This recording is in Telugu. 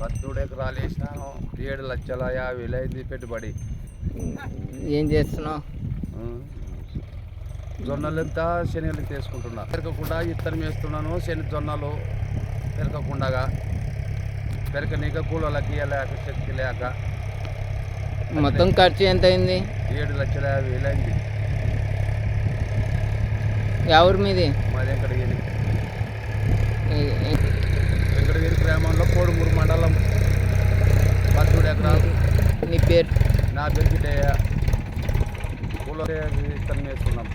పద్దెనిమిది ఎకరాలు వేసినాను ఏడు లక్షల యాభై వేలు అయింది పెట్టుబడి. ఏం చేస్తున్నావు. జొన్నలు ఎంత శనగలు ఎంత వేసుకుంటున్నా పెరగకుండా ఇత్తనం వేస్తున్నాను. శని జొన్నలు పెరగకుండగా. పెరగనీక కూలలకి లేక శక్తి లేక. మొత్తం ఖర్చు ఎంత అయింది ఏడు లక్షల యాభై వేలు అయింది ఎవరి మీది? మాది వెంకటగిరి నా వెంకటయ్య పూల తన్నేస్తున్నాం